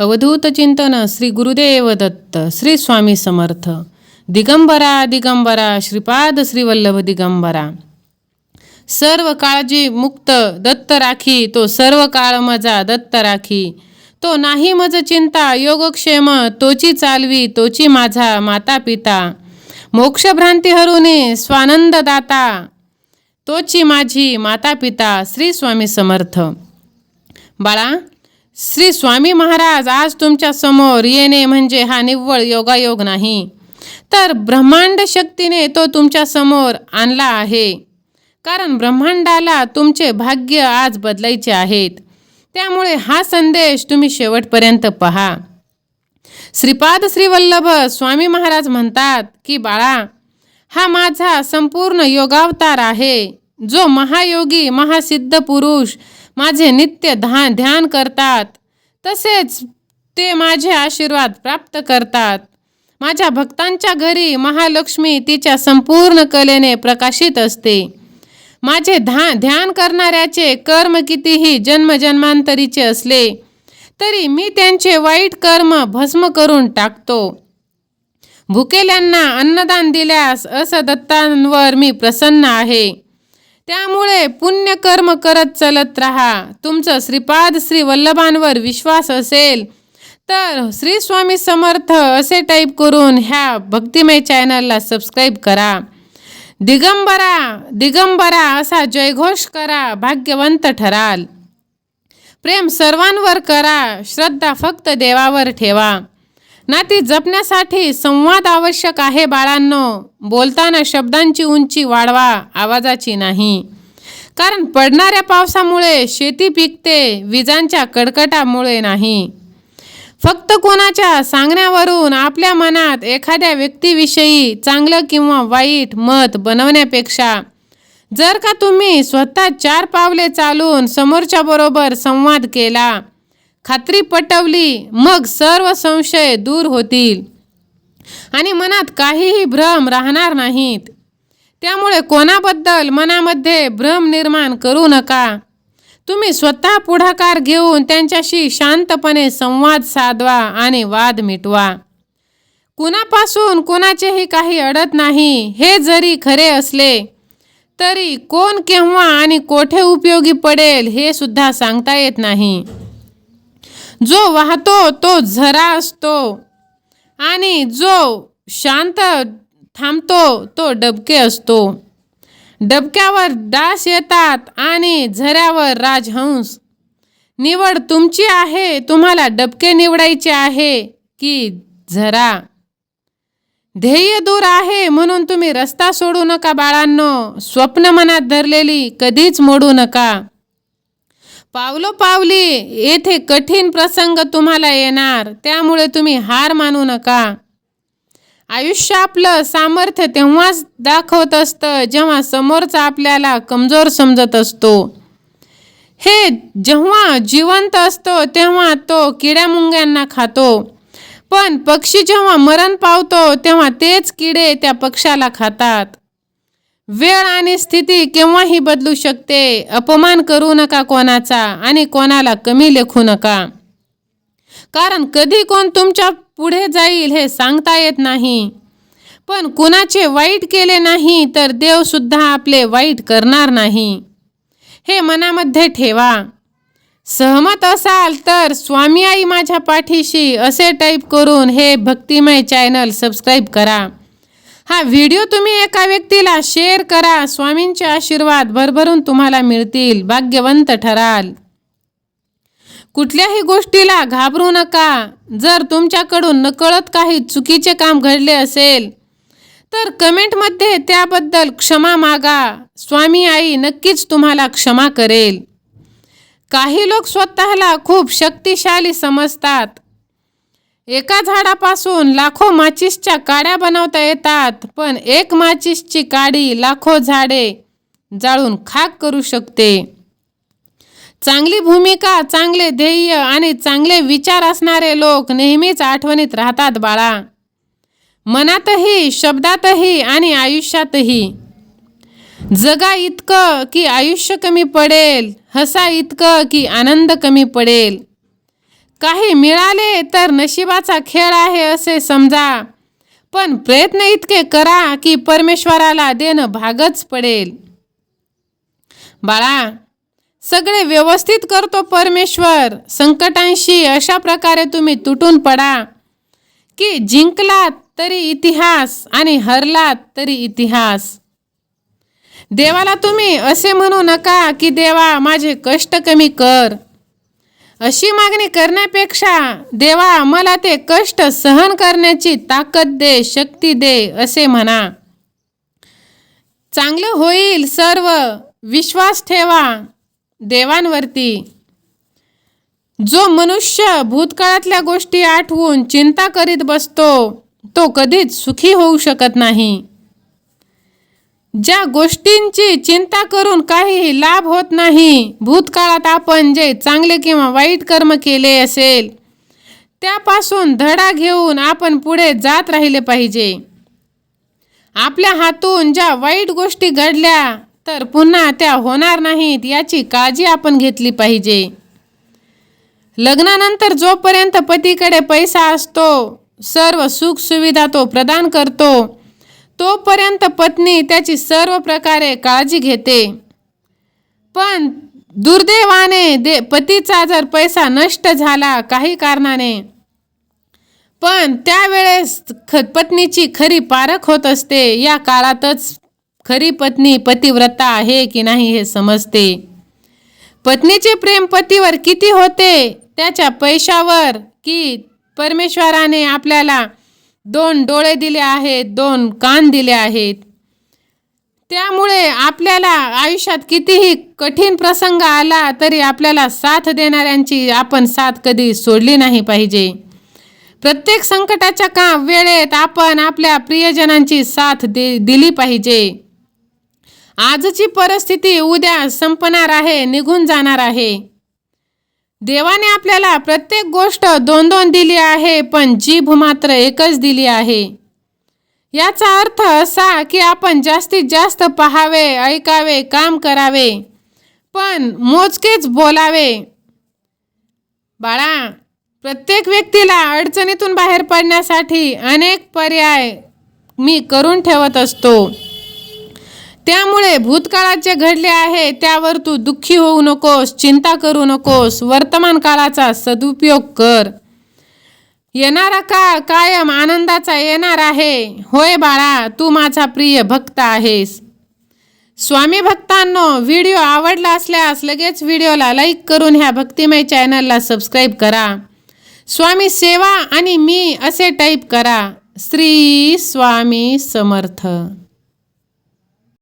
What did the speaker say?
अवधूत चिंतन श्री गुरुदेव दत्त श्री स्वामी समर्थ. दिगंबरा दिगंबरा श्रीपाद श्रीवल्लभ दिगंबरा. सर्व काळजी मुक्त दत्त राखी तो सर्व काळ मजा दत्त राखी. तो नाही मज चिंता योगक्षेम तोची चालवी तोची माझा माता पिता मोक्षभ्रांती हरुने स्वानंद दाता. तोची माझी माता पिता श्री स्वामी समर्थ. बाळा श्री स्वामी महाराज आज तुमच्यासमोर येणे म्हणजे हा निव्वळ योगायोग नाही. तर ब्रह्मांड शक्तीने तो तुमच्यासमोर आणला आहे. कारण ब्रह्मांडाला तुमचे भाग्य आज बदलायचे आहेत. त्यामुळे हा संदेश तुम्ही शेवटपर्यंत पहा. श्रीपाद श्रीवल्लभ स्वामी महाराज म्हणतात की बाळा हा माझा संपूर्ण योगावतार आहे. जो महायोगी महासिद्ध पुरुष माझे नित्य धा ध्यान करतात. तसेच ते माझे आशीर्वाद प्राप्त करतात. माझ्या भक्तांच्या घरी महालक्ष्मी तिच्या संपूर्ण कलेने प्रकाशित असते. माझे धा ध्यान करणाऱ्याचे कर्म कितीही जन्मजन्मांतरीचे असले तरी मी त्यांचे वाईट कर्म भस्म करून टाकतो. भुकेल्यांना अन्नदान दिल्यास असं दत्तांवर मी प्रसन्न आहे. त्यामुळे पुण्यकर्म करत चलत राहा. तुमचं श्रीपाद श्री वल्लभांवर विश्वास असेल तर श्री स्वामी समर्थ असे टाईप करून ह्या भक्तिमय चॅनलला सबस्क्राईब करा. दिगंबरा दिगंबरा असा जयघोष करा भाग्यवंत ठराल. प्रेम सर्वांवर करा श्रद्धा फक्त देवावर ठेवा. नाती जपण्यासाठी संवाद आवश्यक आहे बाळांनो. बोलताना शब्दांची उंची वाढवा आवाजाची नाही. कारण पडणाऱ्या पावसामुळे शेती पिकते विजांच्या कडकटामुळे नाही. फक्त कोणाच्या सांगण्यावरून आपल्या मनात एखाद्या व्यक्तीविषयी चांगलं किंवा वाईट मत बनवण्यापेक्षा जर का तुम्ही स्वतः चार पावले चालून समोरच्याबरोबर संवाद केला खात्री पटवली. मग सर्व संशय दूर होतील. आणि मनात काहीही भ्रम राहणार नाहीत. त्यामुळे कोणाबद्दल मनामध्ये भ्रम निर्माण करू नका. तुम्ही स्वतः पुढाकार घेऊन त्यांच्याशी शांतपणे संवाद साधवा आणि वाद मिटवा. कुणापासून कुणाचेही काही अडत नाही. हे जरी खरे असले तरी कोण केव्हा आणि कोठे उपयोगी पडेल हे सुद्धा सांगता येत नाही. जो वाहतो तो झरा असतो. आणि जो शांत थांबतो तो डबके असतो. डबक्यावर डास येतात आणि झऱ्यावर राजहंस. निवड तुमची आहे तुम्हाला डबके निवडायचे आहे की झरा? ध्येय दूर आहे म्हणून तुम्ही रस्ता सोडू नका बाळांनो. स्वप्न मनात धरलेली कधीच मोडू नका. पावलो पावली येथे कठीण प्रसंग तुम्हाला येणार त्यामुळे तुम्ही हार मानू नका. आयुष्य आपलं सामर्थ्य तेव्हाच दाखवत असतं जेव्हा समोरचा आपल्याला कमजोर समजत असतो. हे जेव्हा जिवंत असतो तेव्हा तो किड्यामुंग्यांना खातो. पण पक्षी जेव्हा मरण पावतो तेव्हा तेच किडे त्या पक्षाला खातात. वेळ आणि स्थिती केव्हाही बदलू शकते. अपमान करू नका कोणाचा आणि कोणाला कमी लेखू नका. कारण कधी कोण तुमच्यापुढे जाईल हे सांगता येत नाही. पण कुणाचे वाईट केले नाही तर देवसुद्धा आपले वाईट करणार नाही. हे मनामध्ये ठेवा. सहमत असाल तर स्वामी आई माझ्या पाठीशी असे टाईप करून हे भक्तिमय चॅनल सबस्क्राईब करा. हा व्हिडिओ तुम्ही एका व्यक्तीला शेअर करा स्वामींचे आशीर्वाद भरभरून तुम्हाला मिळतील भाग्यवंत ठराल. कुठल्याही गोष्टीला घाबरू नका. जर तुमच्याकडून नकळत काही चुकीचे काम घडले असेल तर कमेंटमध्ये त्याबद्दल क्षमा मागा. स्वामी आई नक्कीच तुम्हाला क्षमा करेल. काही लोक स्वतःला खूप शक्तिशाली समजतात. एका झाडापासून लाखो माचिसच्या काड्या बनवता येतात पण एक माचिसची काडी लाखो झाडे जाळून खाक करू शकते. चांगली भूमिका चांगले ध्येय आणि चांगले विचार असणारे लोक नेहमीच आठवणीत राहतात बाळा. मनातही शब्दातही आणि आयुष्यातही. जगा इतकं की आयुष्य कमी पडेल हसा इतकं की आनंद कमी पडेल. काही मिळाले तर नशिबाचा खेळ आहे असे समजा. पण प्रयत्न इतके करा की परमेश्वराला देणं भागच पडेल. बाळा सगळे व्यवस्थित करतो परमेश्वर. संकटांशी अशा प्रकारे तुम्ही तुटून पडा. की जिंकलात तरी इतिहास आणि हरलात तरी इतिहास. देवाला तुम्ही असे म्हणू नका की देवा माझे कष्ट कमी कर. अशी मागणी करण्यापेक्षा देवा मला ते कष्ट सहन करण्याची ताकद दे शक्ती दे असे म्हणा. चांगलं होईल सर्व विश्वास ठेवा देवांवरती. जो मनुष्य भूतकाळातल्या गोष्टी आठवून चिंता करीत बसतो तो कधीच सुखी होऊ शकत नाही. ज्या गोष्टींची चिंता करून काहीही लाभ होत नाही भूतकाळात आपण जे चांगले किंवा वाईट कर्म केले असेल त्यापासून धडा घेऊन आपण पुढे जात राहिले पाहिजे. आपल्या हातून ज्या वाईट गोष्टी घडल्या तर पुन्हा त्या होणार नाहीत याची काळजी आपण घेतली पाहिजे. लग्नानंतर जोपर्यंत पतीकडे पैसा असतो सर्व सुखसुविधा तो प्रदान करतो. तोपर्यंत पत्नी त्याची सर्व प्रकारे काळजी घेते. पण दुर्दैवाने दे पतीचा जर पैसा नष्ट झाला काही कारणाने पण त्यावेळेस ख पत्नीची खरी पारख होत असते. या काळातच खरी पत्नी पतिव्रता आहे की नाही हे समजते. पत्नीचे प्रेम पतीवर किती होते? त्याच्या पैशावर की परमेश्वराने आपल्याला दोन डोळे दिले आहेत दोन कान दिले आहेत. त्यामुळे आपल्याला आयुष्यात कितीही कठीण प्रसंग आला तरी आपल्याला साथ देणाऱ्यांची आपण साथ कधी सोडली नाही पाहिजे. प्रत्येक संकटाच्या का वेळेत आपण आपल्या प्रियजनांची साथ दे दिली पाहिजे. आजची परिस्थिती उद्या संपणार आहे निघून जाणार आहे. देवाने आपल्याला प्रत्येक गोष्ट दोन दोन दिली आहे पण जीभ मात्र एकच दिली आहे. याचा अर्थ असा की आपण जास्तीत जास्त पहावे ऐकावे काम करावे पण मोजकेच बोलावे. बाळा प्रत्येक व्यक्तीला अडचणीतून बाहेर पडण्यासाठी अनेक पर्याय मी करून ठेवत असतो. त्यामुळे भूतकाळात जे घडले आहे त्यावर तू दुःखी होऊ नकोस चिंता करू नकोस वर्तमान काळाचा सदुपयोग कर. येणारा काळ कायम आनंदाचा येणार आहे. होय बाळा तू माझा प्रिय भक्त आहेस. स्वामी भक्तांनो व्हिडिओ आवडला असल्यास लगेच व्हिडिओला लाईक करून ह्या भक्तिमय चॅनलला सबस्क्राईब करा. स्वामी सेवा आणि मी असे टाईप करा. श्री स्वामी समर्थ.